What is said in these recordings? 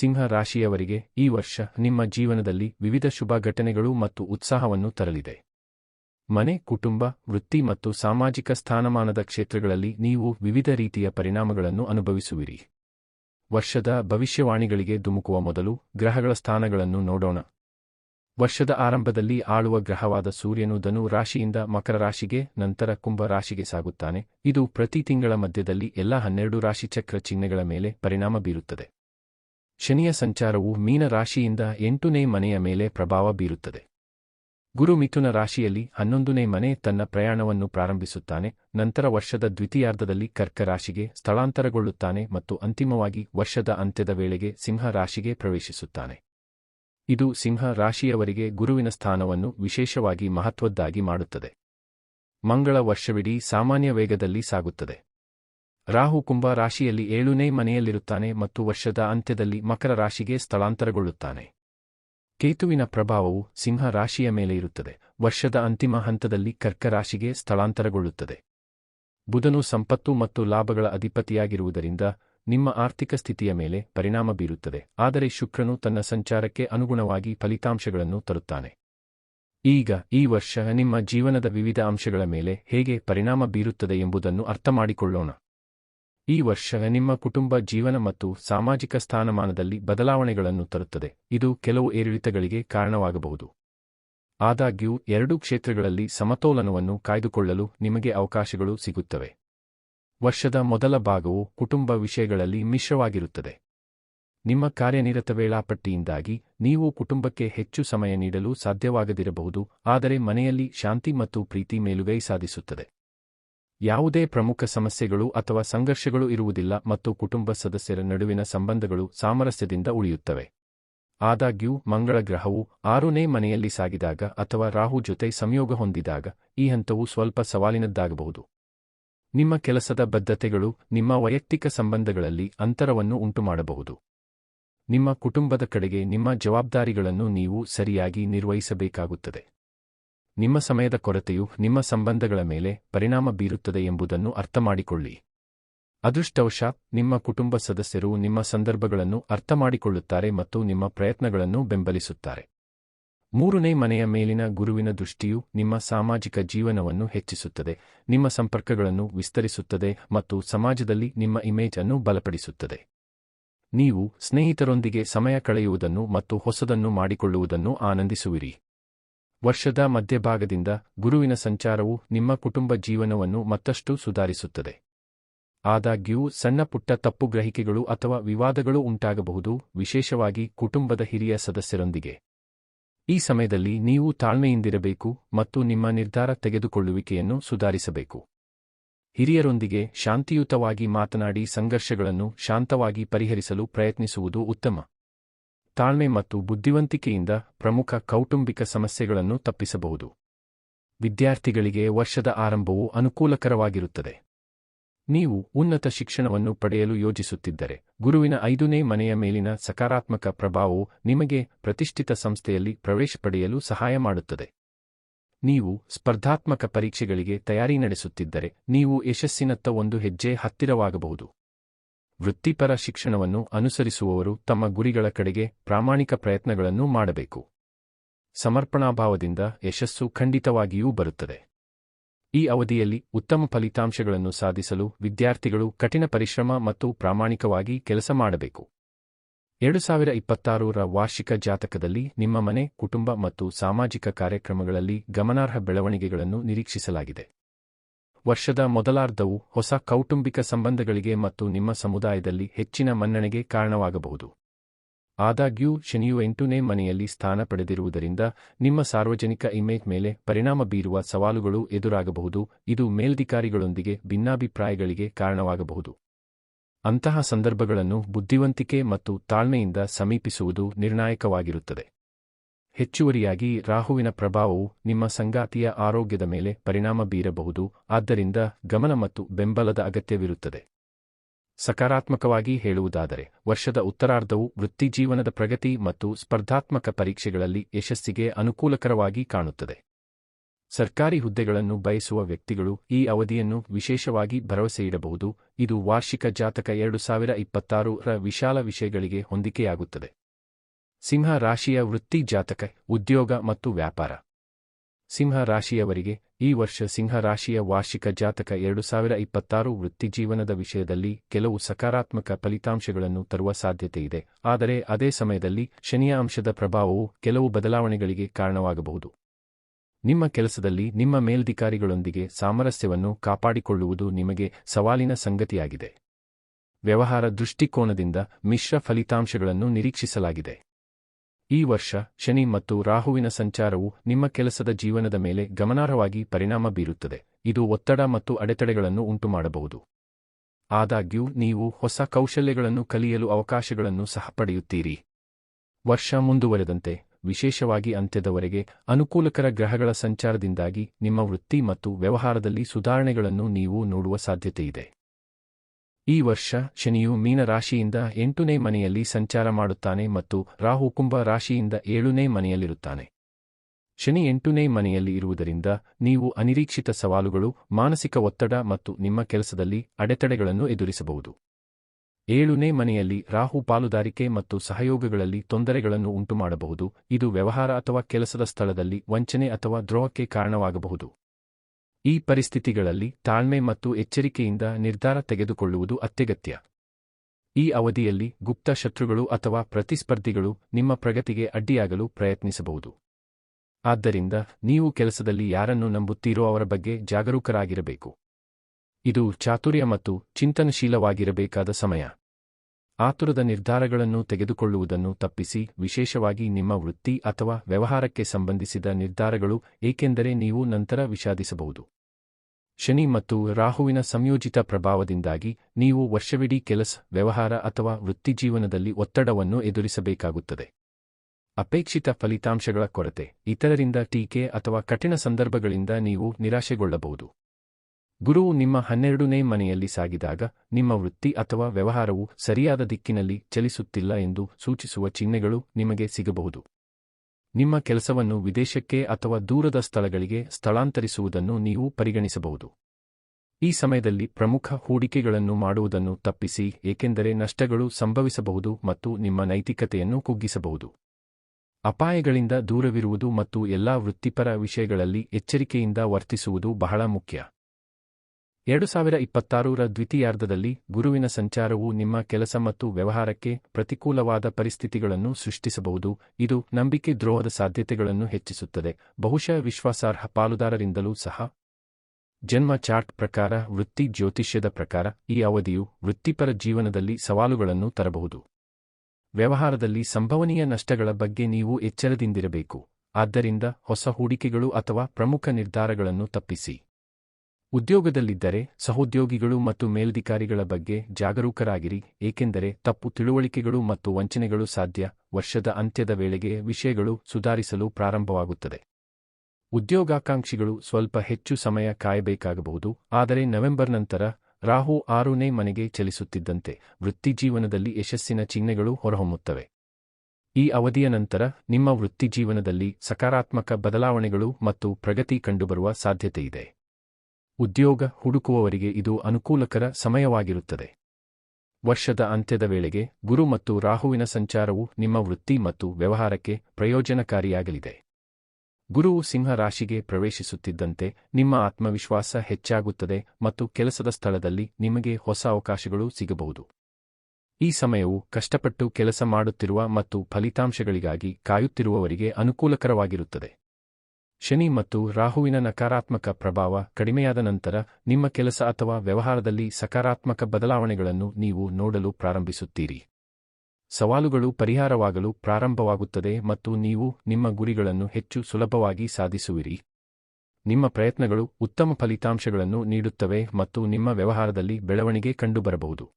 ಸಿಂಹ ರಾಶಿಯವರಿಗೆ ಈ ವರ್ಷ ನಿಮ್ಮ ಜೀವನದಲ್ಲಿ ವಿವಿಧ ಶುಭ ಘಟನೆಗಳು ಮತ್ತು ಉತ್ಸಾಹವನ್ನು ತರಲಿದೆ. ಮನೆ, ಕುಟುಂಬ, ವೃತ್ತಿ ಮತ್ತು ಸಾಮಾಜಿಕ ಸ್ಥಾನಮಾನದ ಕ್ಷೇತ್ರಗಳಲ್ಲಿ ನೀವು ವಿವಿಧ ರೀತಿಯ ಪರಿಣಾಮಗಳನ್ನು ಅನುಭವಿಸುವಿರಿ. ವರ್ಷದ ಭವಿಷ್ಯವಾಣಿಗಳಿಗೆ ಧುಮುಕುವ ಮೊದಲು ಗ್ರಹಗಳ ಸ್ಥಾನಗಳನ್ನು ನೋಡೋಣ. ವರ್ಷದ ಆರಂಭದಲ್ಲಿ ಆಳುವ ಗ್ರಹವಾದ ಸೂರ್ಯನು ಧನು ರಾಶಿಯಿಂದ ಮಕರ ರಾಶಿಗೆ, ನಂತರ ಕುಂಭ ರಾಶಿಗೆ ಸಾಗುತ್ತಾನೆ. ಇದು ಪ್ರತಿ ತಿಂಗಳ ಮಧ್ಯದಲ್ಲಿ ಎಲ್ಲ ಹನ್ನೆರಡು ರಾಶಿಚಕ್ರ ಚಿಹ್ನೆಗಳ ಮೇಲೆ ಪರಿಣಾಮ ಬೀರುತ್ತದೆ. ಶನಿಯ ಸಂಚಾರವು ಮೀನ ರಾಶಿಯಿಂದ ಎಂಟನೇ ಮನೆಯ ಮೇಲೆ ಪ್ರಭಾವ ಬೀರುತ್ತದೆ. ಗುರು ಮಿಥುನ ರಾಶಿಯಲ್ಲಿ ಹನ್ನೊಂದನೇ ಮನೆ ತನ್ನ ಪ್ರಯಾಣವನ್ನು ಪ್ರಾರಂಭಿಸುತ್ತಾನೆ, ನಂತರ ವರ್ಷದ ದ್ವಿತೀಯಾರ್ಧದಲ್ಲಿ ಕರ್ಕ ರಾಶಿಗೆ ಸ್ಥಳಾಂತರಗೊಳ್ಳುತ್ತಾನೆ ಮತ್ತು ಅಂತಿಮವಾಗಿ ವರ್ಷದ ಅಂತ್ಯದ ವೇಳೆಗೆ ಸಿಂಹ ರಾಶಿಗೆ ಪ್ರವೇಶಿಸುತ್ತಾನೆ. ಇದು ಸಿಂಹ ರಾಶಿಯವರಿಗೆ ಗುರುವಿನ ಸ್ಥಾನವನ್ನು ವಿಶೇಷವಾಗಿ ಮಹತ್ವದ್ದಾಗಿ ಮಾಡುತ್ತದೆ. ಮಂಗಳ ವರ್ಷವಿಡೀ ಸಾಮಾನ್ಯ ವೇಗದಲ್ಲಿ ಸಾಗುತ್ತದೆ. ರಾಹು ಕುಂಭ ರಾಶಿಯಲ್ಲಿ ಏಳುನೇ ಮನೆಯಲ್ಲಿರುತ್ತಾನೆ ಮತ್ತು ವರ್ಷದ ಅಂತ್ಯದಲ್ಲಿ ಮಕರ ರಾಶಿಗೆ ಸ್ಥಳಾಂತರಗೊಳ್ಳುತ್ತಾನೆ. ಕೇತುವಿನ ಪ್ರಭಾವವು ಸಿಂಹ ರಾಶಿಯ ಮೇಲೆ ಇರುತ್ತದೆ. ವರ್ಷದ ಅಂತಿಮ ಹಂತದಲ್ಲಿ ಕರ್ಕ ರಾಶಿಗೆ ಸ್ಥಳಾಂತರಗೊಳ್ಳುತ್ತದೆ. ಬುಧನು ಸಂಪತ್ತು ಮತ್ತು ಲಾಭಗಳ ಅಧಿಪತಿಯಾಗಿರುವುದರಿಂದ ನಿಮ್ಮ ಆರ್ಥಿಕ ಸ್ಥಿತಿಯ ಮೇಲೆ ಪರಿಣಾಮ ಬೀರುತ್ತದೆ. ಆದರೆ ಶುಕ್ರನು ತನ್ನ ಸಂಚಾರಕ್ಕೆ ಅನುಗುಣವಾಗಿ ಫಲಿತಾಂಶಗಳನ್ನು ತರುತ್ತಾನೆ. ಈಗ ಈ ವರ್ಷ ನಿಮ್ಮ ಜೀವನದ ವಿವಿಧ ಅಂಶಗಳ ಮೇಲೆ ಹೇಗೆ ಪರಿಣಾಮ ಬೀರುತ್ತದೆ ಎಂಬುದನ್ನು ಅರ್ಥಮಾಡಿಕೊಳ್ಳೋಣ. ಈ ವರ್ಷ ನಿಮ್ಮ ಕುಟುಂಬ ಜೀವನ ಮತ್ತು ಸಾಮಾಜಿಕ ಸ್ಥಾನಮಾನದಲ್ಲಿ ಬದಲಾವಣೆಗಳನ್ನು ತರುತ್ತದೆ. ಇದು ಕೆಲವು ಏರಿಳಿತಗಳಿಗೆ ಕಾರಣವಾಗಬಹುದು. ಆದಾಗ್ಯೂ, ಎರಡೂ ಕ್ಷೇತ್ರಗಳಲ್ಲಿ ಸಮತೋಲನವನ್ನು ಕಾಯ್ದುಕೊಳ್ಳಲು ನಿಮಗೆ ಅವಕಾಶಗಳು ಸಿಗುತ್ತವೆ. ವರ್ಷದ ಮೊದಲ ಭಾಗವು ಕುಟುಂಬ ವಿಷಯಗಳಲ್ಲಿ ಮಿಶ್ರವಾಗಿರುತ್ತದೆ. ನಿಮ್ಮ ಕಾರ್ಯನಿರತ ವೇಳಾಪಟ್ಟಿಯಿಂದಾಗಿ ನೀವು ಕುಟುಂಬಕ್ಕೆ ಹೆಚ್ಚು ಸಮಯ ನೀಡಲು ಸಾಧ್ಯವಾಗದಿರಬಹುದು, ಆದರೆ ಮನೆಯಲ್ಲಿ ಶಾಂತಿ ಮತ್ತು ಪ್ರೀತಿ ಮೇಲುಗೈ ಸಾಧಿಸುತ್ತದೆ. ಯಾವುದೇ ಪ್ರಮುಖ ಸಮಸ್ಯೆಗಳು ಅಥವಾ ಸಂಘರ್ಷಗಳು ಇರುವುದಿಲ್ಲ ಮತ್ತು ಕುಟುಂಬ ಸದಸ್ಯರ ನಡುವಿನ ಸಂಬಂಧಗಳು ಸಾಮರಸ್ಯದಿಂದ ಉಳಿಯುತ್ತವೆ. ಆದಾಗ್ಯೂ, ಮಂಗಳ ಗ್ರಹವು ಆರನೇ ಮನೆಯಲ್ಲಿ ಸಾಗಿದಾಗ ಅಥವಾ ರಾಹು ಜೊತೆ ಸಂಯೋಗ ಹೊಂದಿದಾಗ ಈ ಹಂತವು ಸ್ವಲ್ಪ ಸವಾಲಿನದ್ದಾಗಬಹುದು. ನಿಮ್ಮ ಕೆಲಸದ ಬದ್ಧತೆಗಳು ನಿಮ್ಮ ವೈಯಕ್ತಿಕ ಸಂಬಂಧಗಳಲ್ಲಿ ಅಂತರವನ್ನು ಉಂಟುಮಾಡಬಹುದು. ನಿಮ್ಮ ಕುಟುಂಬದ ಕಡೆಗೆ ನಿಮ್ಮ ಜವಾಬ್ದಾರಿಗಳನ್ನು ನೀವು ಸರಿಯಾಗಿ ನಿರ್ವಹಿಸಬೇಕಾಗುತ್ತದೆ. ನಿಮ್ಮ ಸಮಯದ ಕೊರತೆಯು ನಿಮ್ಮ ಸಂಬಂಧಗಳ ಮೇಲೆ ಪರಿಣಾಮ ಬೀರುತ್ತದೆ ಎಂಬುದನ್ನು ಅರ್ಥಮಾಡಿಕೊಳ್ಳಿ. ಅದೃಷ್ಟವಶಾತ್ ನಿಮ್ಮ ಕುಟುಂಬ ಸದಸ್ಯರು ನಿಮ್ಮ ಸಂದರ್ಭಗಳನ್ನು ಅರ್ಥಮಾಡಿಕೊಳ್ಳುತ್ತಾರೆ ಮತ್ತು ನಿಮ್ಮ ಪ್ರಯತ್ನಗಳನ್ನು ಬೆಂಬಲಿಸುತ್ತಾರೆ. ಮೂರನೇ ಮನೆಯ ಮೇಲಿನ ಗುರುವಿನ ದೃಷ್ಟಿಯು ನಿಮ್ಮ ಸಾಮಾಜಿಕ ಜೀವನವನ್ನು ಹೆಚ್ಚಿಸುತ್ತದೆ, ನಿಮ್ಮ ಸಂಪರ್ಕಗಳನ್ನು ವಿಸ್ತರಿಸುತ್ತದೆ ಮತ್ತು ಸಮಾಜದಲ್ಲಿ ನಿಮ್ಮ ಇಮೇಜ್ ಅನ್ನು ಬಲಪಡಿಸುತ್ತದೆ. ನೀವು ಸ್ನೇಹಿತರೊಂದಿಗೆ ಸಮಯ ಕಳೆಯುವುದನ್ನು ಮತ್ತು ಹೊಸದನ್ನು ಮಾಡಿಕೊಳ್ಳುವುದನ್ನು ಆನಂದಿಸುವಿರಿ. ವರ್ಷದ ಮಧ್ಯಭಾಗದಿಂದ ಗುರುವಿನ ಸಂಚಾರವು ನಿಮ್ಮ ಕುಟುಂಬ ಜೀವನವನ್ನು ಮತ್ತಷ್ಟು ಸುಧಾರಿಸುತ್ತದೆ. ಆದಾಗ್ಯೂ, ಸಣ್ಣ ಪುಟ್ಟ ತಪ್ಪುಗ್ರಹಿಕೆಗಳು ಅಥವಾ ವಿವಾದಗಳು ಉಂಟಾಗಬಹುದು, ವಿಶೇಷವಾಗಿ ಕುಟುಂಬದ ಹಿರಿಯ ಸದಸ್ಯರೊಂದಿಗೆ. ಈ ಸಮಯದಲ್ಲಿ ನೀವು ತಾಳ್ಮೆಯಿಂದಿರಬೇಕು ಮತ್ತು ನಿಮ್ಮ ನಿರ್ಧಾರ ತೆಗೆದುಕೊಳ್ಳುವಿಕೆಯನ್ನು ಸುಧಾರಿಸಬೇಕು. ಹಿರಿಯರೊಂದಿಗೆ ಶಾಂತಿಯುತವಾಗಿ ಮಾತನಾಡಿ ಸಂಘರ್ಷಗಳನ್ನು ಶಾಂತವಾಗಿ ಪರಿಹರಿಸಲು ಪ್ರಯತ್ನಿಸುವುದು ಉತ್ತಮ. ತಾಳ್ಮೆ ಮತ್ತು ಬುದ್ಧಿವಂತಿಕೆಯಿಂದ ಪ್ರಮುಖ ಕೌಟುಂಬಿಕ ಸಮಸ್ಯೆಗಳನ್ನು ತಪ್ಪಿಸಬಹುದು. ವಿದ್ಯಾರ್ಥಿಗಳಿಗೆ ವರ್ಷದ ಆರಂಭವು ಅನುಕೂಲಕರವಾಗಿರುತ್ತದೆ. ನೀವು ಉನ್ನತ ಶಿಕ್ಷಣವನ್ನು ಪಡೆಯಲು ಯೋಜಿಸುತ್ತಿದ್ದರೆ, ಗುರುವಿನ ಐದನೇ ಮನೆಯ ಮೇಲಿನ ಸಕಾರಾತ್ಮಕ ಪ್ರಭಾವವು ನಿಮಗೆ ಪ್ರತಿಷ್ಠಿತ ಸಂಸ್ಥೆಯಲ್ಲಿ ಪ್ರವೇಶ ಪಡೆಯಲು ಸಹಾಯ ಮಾಡುತ್ತದೆ. ನೀವು ಸ್ಪರ್ಧಾತ್ಮಕ ಪರೀಕ್ಷೆಗಳಿಗೆ ತಯಾರಿ ನಡೆಸುತ್ತಿದ್ದರೆ, ನೀವು ಯಶಸ್ಸಿನತ್ತ ಒಂದು ಹೆಜ್ಜೆ ಹತ್ತಿರವಾಗಬಹುದು. ವೃತ್ತಿಪರ ಶಿಕ್ಷಣವನ್ನು ಅನುಸರಿಸುವವರು ತಮ್ಮ ಗುರಿಗಳ ಕಡೆಗೆ ಪ್ರಾಮಾಣಿಕ ಪ್ರಯತ್ನಗಳನ್ನು ಮಾಡಬೇಕು. ಸಮರ್ಪಣಾಭಾವದಿಂದ ಯಶಸ್ಸು ಖಂಡಿತವಾಗಿಯೂ ಬರುತ್ತದೆ. ಈ ಅವಧಿಯಲ್ಲಿ ಉತ್ತಮ ಫಲಿತಾಂಶಗಳನ್ನು ಸಾಧಿಸಲು ವಿದ್ಯಾರ್ಥಿಗಳು ಕಠಿಣ ಪರಿಶ್ರಮ ಮತ್ತು ಪ್ರಾಮಾಣಿಕವಾಗಿ ಕೆಲಸ ಮಾಡಬೇಕು. ಎರಡು ಸಾವಿರ ಇಪ್ಪತ್ತಾರರ ವಾರ್ಷಿಕ ಜಾತಕದಲ್ಲಿ ನಿಮ್ಮ ಮನೆ, ಕುಟುಂಬ ಮತ್ತು ಸಾಮಾಜಿಕ ಕಾರ್ಯಕ್ರಮಗಳಲ್ಲಿ ಗಮನಾರ್ಹ ಬೆಳವಣಿಗೆಗಳನ್ನು ನಿರೀಕ್ಷಿಸಲಾಗಿದೆ. ವರ್ಷದ ಮೊದಲಾರ್ಧವು ಹೊಸ ಕೌಟುಂಬಿಕ ಸಂಬಂಧಗಳಿಗೆ ಮತ್ತು ನಿಮ್ಮ ಸಮುದಾಯದಲ್ಲಿ ಹೆಚ್ಚಿನ ಮನ್ನಣೆಗೆ ಕಾರಣವಾಗಬಹುದು. ಆದಾಗ್ಯೂ, ಶನಿಯು ಎಂಟನೇ ಮನೆಯಲ್ಲಿ ಸ್ಥಾನ ಪಡೆದಿರುವುದರಿಂದ ನಿಮ್ಮ ಸಾರ್ವಜನಿಕ ಇಮೇಜ್ ಮೇಲೆ ಪರಿಣಾಮ ಬೀರುವ ಸವಾಲುಗಳು ಎದುರಾಗಬಹುದು, ಇದು ಮೇಲ್ಧಿಕಾರಿಗಳೊಂದಿಗೆ ಭಿನ್ನಾಭಿಪ್ರಾಯಗಳಿಗೆ ಕಾರಣವಾಗಬಹುದು. ಅಂತಹ ಸಂದರ್ಭಗಳನ್ನು ಬುದ್ಧಿವಂತಿಕೆ ಮತ್ತು ತಾಳ್ಮೆಯಿಂದ ಸಮೀಪಿಸುವುದು ನಿರ್ಣಾಯಕವಾಗಿರುತ್ತದೆ. ಹೆಚ್ಚುವರಿಯಾಗಿ ರಾಹುವಿನ ಪ್ರಭಾವವು ನಿಮ್ಮ ಸಂಗಾತಿಯ ಆರೋಗ್ಯದ ಮೇಲೆ ಪರಿಣಾಮ ಬೀರಬಹುದು, ಆದ್ದರಿಂದ ಗಮನ ಮತ್ತು ಬೆಂಬಲದ ಅಗತ್ಯವಿರುತ್ತದೆ. ಸಕಾರಾತ್ಮಕವಾಗಿ ಹೇಳುವುದಾದರೆ, ವರ್ಷದ ಉತ್ತರಾರ್ಧವು ವೃತ್ತಿಜೀವನದ ಪ್ರಗತಿ ಮತ್ತು ಸ್ಪರ್ಧಾತ್ಮಕ ಪರೀಕ್ಷೆಗಳಲ್ಲಿ ಯಶಸ್ಸಿಗೆ ಅನುಕೂಲಕರವಾಗಿ ಕಾಣುತ್ತದೆ. ಸರ್ಕಾರಿ ಹುದ್ದೆಗಳನ್ನು ಬಯಸುವ ವ್ಯಕ್ತಿಗಳು ಈ ಅವಧಿಯನ್ನು ವಿಶೇಷವಾಗಿ ಭರವಸೆಯಿಡಬಹುದು ಇದು ವಾರ್ಷಿಕ ಜಾತಕ ಎರಡು ಸಾವಿರ ಇಪ್ಪತ್ತಾರು ರ ವಿಶಾಲ ವಿಷಯಗಳಿಗೆ ಹೊಂದಿಕೆಯಾಗುತ್ತದೆ. ಸಿಂಹ ರಾಶಿಯ ವೃತ್ತಿ ಜಾತಕ, ಉದ್ಯೋಗ ಮತ್ತು ವ್ಯಾಪಾರ. ಸಿಂಹ ರಾಶಿಯವರಿಗೆ ಈ ವರ್ಷ ಸಿಂಹ ರಾಶಿಯ ವಾರ್ಷಿಕ ಜಾತಕ ಎರಡು ಸಾವಿರ ಇಪ್ಪತ್ತಾರು ವೃತ್ತಿಜೀವನದ ವಿಷಯದಲ್ಲಿ ಕೆಲವು ಸಕಾರಾತ್ಮಕ ಫಲಿತಾಂಶಗಳನ್ನು ತರುವ ಸಾಧ್ಯತೆಯಿದೆ ಆದರೆ ಅದೇ ಸಮಯದಲ್ಲಿ ಶನಿಯ ಅಂಶದ ಪ್ರಭಾವವು ಕೆಲವು ಬದಲಾವಣೆಗಳಿಗೆ ಕಾರಣವಾಗಬಹುದು. ನಿಮ್ಮ ಕೆಲಸದಲ್ಲಿ ನಿಮ್ಮ ಮೇಲ್ಧಿಕಾರಿಗಳೊಂದಿಗೆ ಸಾಮರಸ್ಯವನ್ನು ಕಾಪಾಡಿಕೊಳ್ಳುವುದು ನಿಮಗೆ ಸವಾಲಿನ ಸಂಗತಿಯಾಗಿದೆ. ವ್ಯವಹಾರ ದೃಷ್ಟಿಕೋನದಿಂದ ಮಿಶ್ರ ಫಲಿತಾಂಶಗಳನ್ನು ನಿರೀಕ್ಷಿಸಲಾಗಿದೆ. ಈ ವರ್ಷ ಶನಿ ಮತ್ತು ರಾಹುವಿನ ಸಂಚಾರವು ನಿಮ್ಮ ಕೆಲಸದ ಜೀವನದ ಮೇಲೆ ಗಮನಾರ್ಹವಾಗಿ ಪರಿಣಾಮ ಬೀರುತ್ತದೆ. ಇದು ಒತ್ತಡ ಮತ್ತು ಅಡೆತಡೆಗಳನ್ನು ಉಂಟುಮಾಡಬಹುದು. ಆದಾಗ್ಯೂ, ನೀವು ಹೊಸ ಕೌಶಲ್ಯಗಳನ್ನು ಕಲಿಯಲು ಅವಕಾಶಗಳನ್ನು ಸಹ ಪಡೆಯುತ್ತೀರಿ. ವರ್ಷ ಮುಂದುವರೆದಂತೆ, ವಿಶೇಷವಾಗಿ ಅಂತ್ಯದವರೆಗೆ, ಅನುಕೂಲಕರ ಗ್ರಹಗಳ ಸಂಚಾರದಿಂದಾಗಿ ನಿಮ್ಮ ವೃತ್ತಿ ಮತ್ತು ವ್ಯವಹಾರದಲ್ಲಿ ಸುಧಾರಣೆಗಳನ್ನು ನೀವು ನೋಡುವ ಸಾಧ್ಯತೆಯಿದೆ. ಈ ವರ್ಷ ಶನಿಯು ಮೀನ ರಾಶಿಯಿಂದ ಎಂಟನೇ ಮನೆಯಲ್ಲಿ ಸಂಚಾರ ಮಾಡುತ್ತಾನೆ ಮತ್ತು ರಾಹು ಕುಂಭ ರಾಶಿಯಿಂದ ಏಳನೇ ಮನೆಯಲ್ಲಿರುತ್ತಾನೆ. ಶನಿ ಎಂಟನೇ ಮನೆಯಲ್ಲಿ ಇರುವುದರಿಂದ ನೀವು ಅನಿರೀಕ್ಷಿತ ಸವಾಲುಗಳು, ಮಾನಸಿಕ ಒತ್ತಡ ಮತ್ತು ನಿಮ್ಮ ಕೆಲಸದಲ್ಲಿ ಅಡೆತಡೆಗಳನ್ನು ಎದುರಿಸಬಹುದು. ಏಳನೇ ಮನೆಯಲ್ಲಿ ರಾಹು ಪಾಲುದಾರಿಕೆ ಮತ್ತು ಸಹಯೋಗಗಳಲ್ಲಿ ತೊಂದರೆಗಳನ್ನು ಉಂಟುಮಾಡಬಹುದು. ಇದು ವ್ಯವಹಾರ ಅಥವಾ ಕೆಲಸದ ಸ್ಥಳದಲ್ಲಿ ವಂಚನೆ ಅಥವಾ ದ್ರೋಹಕ್ಕೆ ಕಾರಣವಾಗಬಹುದು. ಈ ಪರಿಸ್ಥಿತಿಗಳಲ್ಲಿ ತಾಳ್ಮೆ ಮತ್ತು ಎಚ್ಚರಿಕೆಯಿಂದ ನಿರ್ಧಾರ ತೆಗೆದುಕೊಳ್ಳುವುದು ಅತ್ಯಗತ್ಯ. ಈ ಅವಧಿಯಲ್ಲಿ ಗುಪ್ತ ಶತ್ರುಗಳು ಅಥವಾ ಪ್ರತಿಸ್ಪರ್ಧಿಗಳು ನಿಮ್ಮ ಪ್ರಗತಿಗೆ ಅಡ್ಡಿಯಾಗಲು ಪ್ರಯತ್ನಿಸಬಹುದು. ಆದ್ದರಿಂದ ನೀವು ಕೆಲಸದಲ್ಲಿ ಯಾರನ್ನು ನಂಬುತ್ತೀರೋ ಅವರ ಬಗ್ಗೆ ಜಾಗರೂಕರಾಗಿರಬೇಕು. ಇದು ಚಾತುರ್ಯ ಮತ್ತು ಚಿಂತನಶೀಲವಾಗಿರಬೇಕಾದ ಸಮಯ. ಆತುರದ ನಿರ್ಧಾರಗಳನ್ನು ತೆಗೆದುಕೊಳ್ಳುವುದನ್ನು ತಪ್ಪಿಸಿ, ವಿಶೇಷವಾಗಿ ನಿಮ್ಮ ವೃತ್ತಿ ಅಥವಾ ವ್ಯವಹಾರಕ್ಕೆ ಸಂಬಂಧಿಸಿದ ನಿರ್ಧಾರಗಳು, ಏಕೆಂದರೆ ನೀವು ನಂತರ ವಿಷಾದಿಸಬಹುದು. ಶನಿ ಮತ್ತು ರಾಹುವಿನ ಸಂಯೋಜಿತ ಪ್ರಭಾವದಿಂದಾಗಿ ನೀವು ವರ್ಷವಿಡೀ ಕೆಲಸ, ವ್ಯವಹಾರ ಅಥವಾ ವೃತ್ತಿಜೀವನದಲ್ಲಿ ಒತ್ತಡವನ್ನು ಎದುರಿಸಬೇಕಾಗುತ್ತದೆ. ಅಪೇಕ್ಷಿತ ಫಲಿತಾಂಶಗಳ ಕೊರತೆ, ಇತರರಿಂದ ಟೀಕೆ ಅಥವಾ ಕಠಿಣ ಸಂದರ್ಭಗಳಿಂದ ನೀವು ನಿರಾಶೆಗೊಳ್ಳಬಹುದು. ಗುರುವು ನಿಮ್ಮ ಹನ್ನೆರಡನೇ ಮನೆಯಲ್ಲಿ ಸಾಗಿದಾಗ ನಿಮ್ಮ ವೃತ್ತಿ ಅಥವಾ ವ್ಯವಹಾರವು ಸರಿಯಾದ ದಿಕ್ಕಿನಲ್ಲಿ ಚಲಿಸುತ್ತಿಲ್ಲ ಎಂದು ಸೂಚಿಸುವ ಚಿಹ್ನೆಗಳು ನಿಮಗೆ ಸಿಗಬಹುದು. ನಿಮ್ಮ ಕೆಲಸವನ್ನು ವಿದೇಶಕ್ಕೆ ಅಥವಾ ದೂರದ ಸ್ಥಳಗಳಿಗೆ ಸ್ಥಳಾಂತರಿಸುವುದನ್ನು ನೀವು ಪರಿಗಣಿಸಬಹುದು. ಈ ಸಮಯದಲ್ಲಿ ಪ್ರಮುಖ ಹೂಡಿಕೆಗಳನ್ನು ಮಾಡುವುದನ್ನು ತಪ್ಪಿಸಿ, ಏಕೆಂದರೆ ನಷ್ಟಗಳು ಸಂಭವಿಸಬಹುದು ಮತ್ತು ನಿಮ್ಮ ನೈತಿಕತೆಯನ್ನು ಕುಗ್ಗಿಸಬಹುದು. ಅಪಾಯಗಳಿಂದ ದೂರವಿರುವುದು ಮತ್ತು ಎಲ್ಲಾ ವೃತ್ತಿಪರ ವಿಷಯಗಳಲ್ಲಿ ಎಚ್ಚರಿಕೆಯಿಂದ ವರ್ತಿಸುವುದು ಬಹಳ ಮುಖ್ಯ. ಎರಡು ಸಾವಿರ ಇಪ್ಪತ್ತಾರರ ದ್ವಿತೀಯಾರ್ಧದಲ್ಲಿ ಗುರುವಿನ ಸಂಚಾರವು ನಿಮ್ಮ ಕೆಲಸ ಮತ್ತು ವ್ಯವಹಾರಕ್ಕೆ ಪ್ರತಿಕೂಲವಾದ ಪರಿಸ್ಥಿತಿಗಳನ್ನು ಸೃಷ್ಟಿಸಬಹುದು. ಇದು ನಂಬಿಕೆ ದ್ರೋಹದ ಸಾಧ್ಯತೆಗಳನ್ನು ಹೆಚ್ಚಿಸುತ್ತದೆ. ಬಹುಶಃ ವಿಶ್ವಾಸಾರ್ಹ ಪಾಲುದಾರರಿಂದಲೂ ಸಹ. ಜನ್ಮ ಚಾರ್ಟ್ ಪ್ರಕಾರ, ವೃತ್ತಿ ಜ್ಯೋತಿಷ್ಯದ ಪ್ರಕಾರ, ಈ ಅವಧಿಯು ವೃತ್ತಿಪರ ಜೀವನದಲ್ಲಿ ಸವಾಲುಗಳನ್ನು ತರಬಹುದು. ವ್ಯವಹಾರದಲ್ಲಿ ಸಂಭವನೀಯ ನಷ್ಟಗಳ ಬಗ್ಗೆ ನೀವು ಎಚ್ಚರದಿಂದಿರಬೇಕು. ಆದ್ದರಿಂದ ಹೊಸ ಹೂಡಿಕೆಗಳು ಅಥವಾ ಪ್ರಮುಖ ನಿರ್ಧಾರಗಳನ್ನು ತಪ್ಪಿಸಿ. ಉದ್ಯೋಗದಲ್ಲಿದ್ದರೆ ಸಹೋದ್ಯೋಗಿಗಳು ಮತ್ತು ಮೇಲಧಿಕಾರಿಗಳ ಬಗ್ಗೆ ಜಾಗರೂಕರಾಗಿರಿ, ಏಕೆಂದರೆ ತಪ್ಪು ತಿಳುವಳಿಕೆಗಳು ಮತ್ತು ವಂಚನೆಗಳು ಸಾಧ್ಯ, ವರ್ಷದ ಅಂತ್ಯದ ವೇಳೆಗೆ ವಿಷಯಗಳು ಸುಧಾರಿಸಲು ಪ್ರಾರಂಭವಾಗುತ್ತದೆ. ಉದ್ಯೋಗಾಕಾಂಕ್ಷಿಗಳು ಸ್ವಲ್ಪ ಹೆಚ್ಚು ಸಮಯ ಕಾಯಬೇಕಾಗಬಹುದು, ಆದರೆ ನವೆಂಬರ್ ನಂತರ ರಾಹು ಆರುನೇ ಮನೆಗೆ ಚಲಿಸುತ್ತಿದ್ದಂತೆ ವೃತ್ತಿಜೀವನದಲ್ಲಿ ಯಶಸ್ಸಿನ ಚಿಹ್ನೆಗಳು ಹೊರಹೊಮ್ಮುತ್ತವೆ. ಈ ಅವಧಿಯ ನಂತರ ನಿಮ್ಮ ವೃತ್ತಿಜೀವನದಲ್ಲಿ ಸಕಾರಾತ್ಮಕ ಬದಲಾವಣೆಗಳು ಮತ್ತು ಪ್ರಗತಿ ಕಂಡುಬರುವ ಸಾಧ್ಯತೆಯಿದೆ. ಉದ್ಯೋಗ ಹುಡುಕುವವರಿಗೆ ಇದು ಅನುಕೂಲಕರ ಸಮಯವಾಗಿರುತ್ತದೆ. ವರ್ಷದ ಅಂತ್ಯದ ವೇಳೆಗೆ ಗುರು ಮತ್ತು ರಾಹುವಿನ ಸಂಚಾರವು ನಿಮ್ಮ ವೃತ್ತಿ ಮತ್ತು ವ್ಯವಹಾರಕ್ಕೆ ಪ್ರಯೋಜನಕಾರಿಯಾಗಲಿದೆ. ಗುರುವು ಸಿಂಹ ರಾಶಿಗೆ ಪ್ರವೇಶಿಸುತ್ತಿದ್ದಂತೆ ನಿಮ್ಮ ಆತ್ಮವಿಶ್ವಾಸ ಹೆಚ್ಚಾಗುತ್ತದೆ ಮತ್ತು ಕೆಲಸದ ಸ್ಥಳದಲ್ಲಿ ನಿಮಗೆ ಹೊಸ ಅವಕಾಶಗಳು ಸಿಗಬಹುದು. ಈ ಸಮಯವು ಕಷ್ಟಪಟ್ಟು ಕೆಲಸ ಮಾಡುತ್ತಿರುವ ಮತ್ತು ಫಲಿತಾಂಶಗಳಿಗಾಗಿ ಕಾಯುತ್ತಿರುವವರಿಗೆ ಅನುಕೂಲಕರವಾಗಿರುತ್ತದೆ. ಶನಿ ಮತ್ತು ರಾಹುವಿನ ನಕಾರಾತ್ಮಕ ಪ್ರಭಾವ ಕಡಿಮೆಯಾದ ನಂತರ ನಿಮ್ಮ ಕೆಲಸ ಅಥವಾ ವ್ಯವಹಾರದಲ್ಲಿ ಸಕಾರಾತ್ಮಕ ಬದಲಾವಣೆಗಳನ್ನು ನೀವು ನೋಡಲು ಪ್ರಾರಂಭಿಸುತ್ತೀರಿ. ಸವಾಲುಗಳು ಪರಿಹಾರವಾಗಲು ಪ್ರಾರಂಭವಾಗುತ್ತದೆ ಮತ್ತು ನೀವು ನಿಮ್ಮ ಗುರಿಗಳನ್ನು ಹೆಚ್ಚು ಸುಲಭವಾಗಿ ಸಾಧಿಸುವಿರಿ. ನಿಮ್ಮ ಪ್ರಯತ್ನಗಳು ಉತ್ತಮ ಫಲಿತಾಂಶಗಳನ್ನು ನೀಡುತ್ತವೆ ಮತ್ತು ನಿಮ್ಮ ವ್ಯವಹಾರದಲ್ಲಿ ಬೆಳವಣಿಗೆ ಕಂಡುಬರಬಹುದು.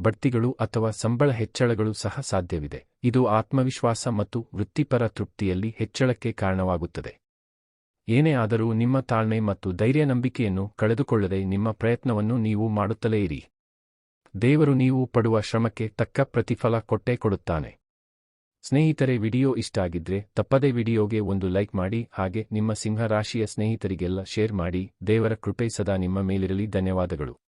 ಬಡ್ತಿಗಳು ಅಥವಾ ಸಂಬಳ ಹೆಚ್ಚಳಗಳು ಸಹ ಸಾಧ್ಯವಿದೆ. ಇದು ಆತ್ಮವಿಶ್ವಾಸ ಮತ್ತು ವೃತ್ತಿಪರ ತೃಪ್ತಿಯಲ್ಲಿ ಹೆಚ್ಚಳಕ್ಕೆ ಕಾರಣವಾಗುತ್ತದೆ. ಏನೇ ಆದರೂ ನಿಮ್ಮ ತಾಳ್ಮೆ ಮತ್ತು ಧೈರ್ಯ ನಂಬಿಕೆಯನ್ನು ಕಳೆದುಕೊಳ್ಳದೆ ನಿಮ್ಮ ಪ್ರಯತ್ನವನ್ನು ನೀವು ಮಾಡುತ್ತಲೇ ಇರಿ. ದೇವರು ನೀವು ಪಡುವ ಶ್ರಮಕ್ಕೆ ತಕ್ಕ ಪ್ರತಿಫಲ ಕೊಟ್ಟೇ ಕೊಡುತ್ತಾನೆ. ಸ್ನೇಹಿತರೆ, ವಿಡಿಯೋ ಇಷ್ಟ ಆಗಿದ್ರೆ ತಪ್ಪದೇ ವಿಡಿಯೋಗೆ ಒಂದು ಲೈಕ್ ಮಾಡಿ, ಹಾಗೆ ನಿಮ್ಮ ಸಿಂಹರಾಶಿಯ ಸ್ನೇಹಿತರಿಗೆಲ್ಲ ಶೇರ್ ಮಾಡಿ. ದೇವರ ಕೃಪೆ ಸದಾ ನಿಮ್ಮ ಮೇಲಿರಲಿ. ಧನ್ಯವಾದಗಳು.